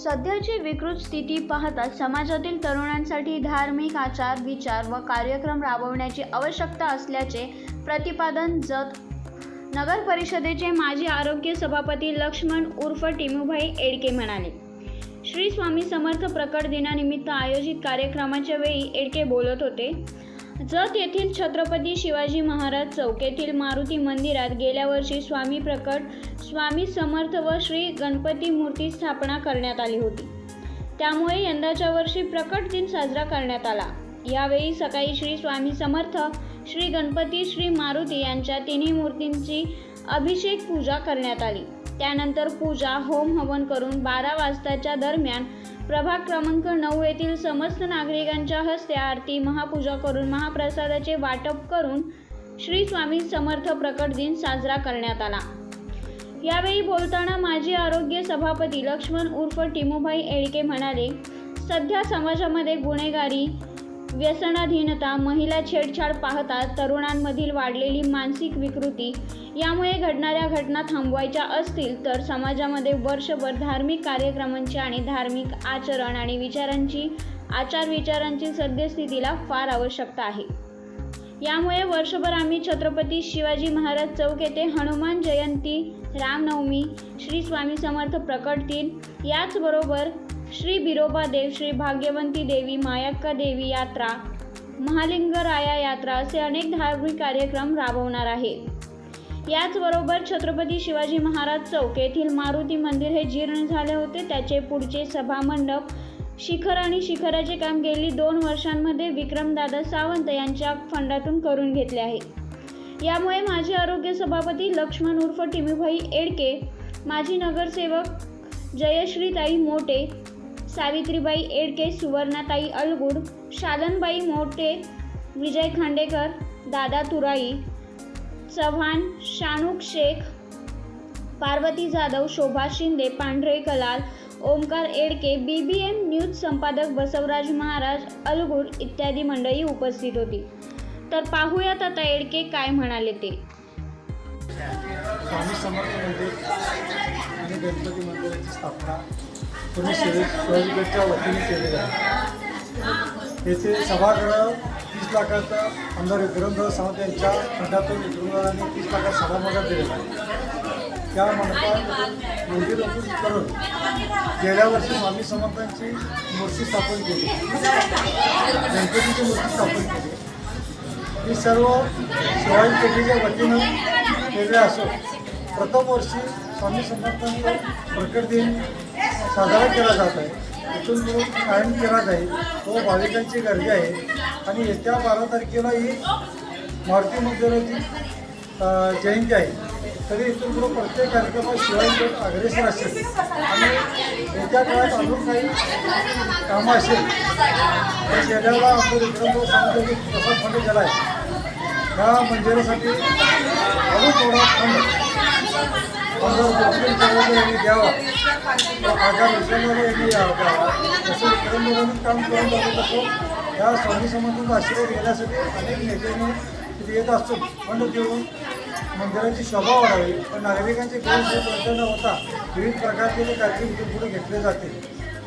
सध्याची विकृत स्थिती पाहता समाजातील तरुणांसाठी धार्मिक आचार विचार व कार्यक्रम राबवण्याची आवश्यकता असल्याचे प्रतिपादन जत नगर परिषदेचे माजी आरोग्य सभापती लक्ष्मण उर्फ टिमूभाई एडके म्हणाले. श्री स्वामी समर्थ प्रकट दिनानिमित्त आयोजित कार्यक्रमाच्या वेळी एडके बोलत होते. जत येथील छत्रपती शिवाजी महाराज चौक येथील मारुती मंदिरात गेल्या वर्षी स्वामी प्रकट स्वामी समर्थ व श्री गणपती मूर्ती स्थापना करण्यात आली होती. त्यामुळे यंदाच्या वर्षी प्रकट दिन साजरा करण्यात आला. यावेळी सकाळी श्री स्वामी समर्थ श्री गणपती श्री मारुती यांच्या तिन्ही मूर्तींची अभिषेक पूजा करण्यात आली. त्यानंतर पूजा होम हवन करून बारा वाजताच्या दरम्यान प्रभाग क्रमांक नऊ येथील समस्त नागरिकांच्या हस्ते आरती महापूजा करून महाप्रसादाचे वाटप करून श्री स्वामी समर्थ प्रकट दिन साजरा करण्यात आला. यावेळी बोलताना माजी आरोग्य सभापती लक्ष्मण उर्फ टिमूभाई एळके म्हणाले सध्या समाजामध्ये गुन्हेगारी व्यसनाधीनता महिला छेडछाड पाहता तरुणांमधील वाढलेली मानसिक विकृती यामुळे घडणाऱ्या घटना थांबवायच्या असतील तर समाजामध्ये वर्षभर धार्मिक कार्यक्रमांची आणि धार्मिक आचरण आणि विचारांची आचार विचारांची सद्यस्थितीला फार आवश्यकता आहे. यामुळे वर्षभर आम्ही छत्रपती शिवाजी महाराज चौक येथे हनुमान जयंती रामनवमी श्री स्वामी समर्थ प्रकट दिन याचबरोबर श्री बिरोबा देव श्री भाग्यवंती देवी मायाक्का देवी यात्रा महालिंगराया यात्रा असे अनेक धार्मिक कार्यक्रम राबवणार आहे. याचबरोबर छत्रपती शिवाजी महाराज चौक येथील मारुती मंदिर हे जीर्ण झाले होते. त्याचे पुढचे सभामंडप शिखर आणि शिखराचे काम गेली दोन वर्षांमध्ये विक्रमदादा सावंत यांच्या फंडातून करून घेतले आहे. यामुळे माजी आरोग्य सभापती लक्ष्मण उर्फ टिमीभाई एडके माजी नगरसेवक जयश्रीताई मोटे सावित्रीबाई एडके सुवर्णाताई अलगुड शालनबाई मोटे विजय खांडेकर दादा तुराई Chavan शानूक Shaikh Parvati Jadhav Shobha Shinde Pandhare Kalal Omkar Edke B B M news संपादक बसवराज महाराज अलगुड इत्यादी मंडळी उपस्थित होती. तर पाहूयात आता एडके काय म्हणाले ते. स्वामी समर्थ मंदिर आणि गणपती मंदिराची स्थापना पुणे शिवाजी शिवाजीगडच्या वतीने केलेली आहे. येथे सभागृह तीस लाखाचा आमदार विक्रमदादा सावंत यांच्या फंडातून विक्रमदादांनी तीस लाखात सभामंडप दिलेला आहे. त्या मंडपात मंदिर करून गेल्या वर्षी स्वामी समर्थांची मूर्ती स्थापन केली. गणपतीची मूर्ती स्थापन केली. ही सर्व शिवाजी पेठेच्या वतीनं केले असून प्रथम वर्षी स्वामी समर्थांचा प्रकट दिन साजरा केला जात आहे. इथून पुढे कायम केला जाईल तो भाविकांची गर्दी आहे. आणि येत्या बारा तारखेला ही मारुती मंदिराची जयंती आहे. तरी इथून पुढे प्रत्येक कार्यक्रमात शिवाजी अग्रेसर असेल. आणि येत्या काळात अजून काही कामं असेल तर गेल्याला आमचं विक्रमभाऊ सांगतो की कसा फंड केला आहे त्या मंदिरासाठी अजून थोडा फंड आमदार गोपीचंद पडवळ यांनी द्यावा. व खासदार विश्वनाथ यांनी द्यावा. तसं विक्रमभाऊंनी काम करून जातो तसं या स्वामी समाजाचा आशीर्वाद घेण्यासाठी अनेक नेत्यांनी येत असतो. फंड देऊन मंदिराची शोभा वाढावी पण नागरिकांची गैरसोय न होता विविध प्रकारचे ते कार्यक्रम इथे पुढे घेतले जातील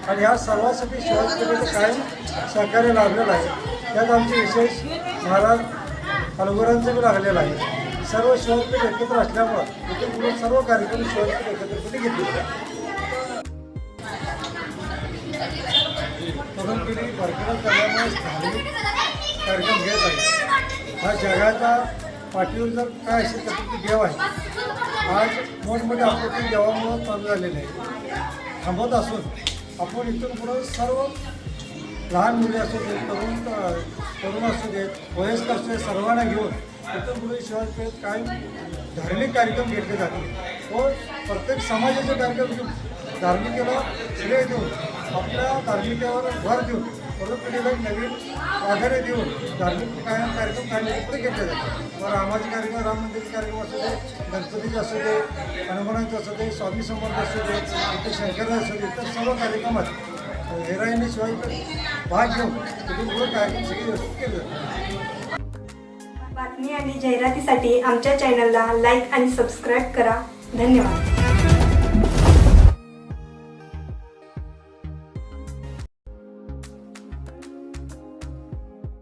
आणि ह्या सर्वांसाठी शिवाजीपेठेचं कायम सहकार्य लाभलेलं आहे. त्यात आमचे विशेष महाराज अलगुरांचं बी लागलेलं आहे. सर्व शिवाजीपेठ एकत्र असल्यामुळं इथे पुढे सर्व कार्यक्रम शिवाजीपेठ एकत्रपणे घेतले जातात. तरुण पिढी बरकरार करण्यामुळे कार्यक्रम घेत आहे. हा जगाचा पाठीवर जर काय असेल तर ते देव आहे. आज मोठमोठ्या आपत्ती देवामुळं चालू झालेले आहे. थांबत असून आपण इथून पुढं सर्व लहान मुले असू देत तरुण तरुण असू देत वयस्क असू देत सर्वांना घेऊन इथून पुढे शिवाजीपेठ काय धार्मिक कार्यक्रम घेतले जाते व प्रत्येक समाजाचे कार्यक्रम घेऊन धार्मिकेला श्रेय देऊन आपल्या धार्मिकेवर भर देऊन तरुण पिढीला नवीन आधारे देऊन धार्मिक कार्यक्रम काही घेतले जातात. मग रामाचे कार्यक्रम राम मंदिरचे कार्यक्रम असू दे गणपतीचे असू दे हनुमानाचे असू दे स्वामी समर्थ असू दे इथे शंकराचे असू दे तर सर्व कार्यक्रमात हेराईने शिवाय भाग घेऊन तिथे पुढे कार्यक्रम सगळे व्यवस्थित केले जातात. बातमी आणि जाहिरातीसाठी आमच्या चॅनलला लाईक आणि सबस्क्राईब करा. धन्यवाद.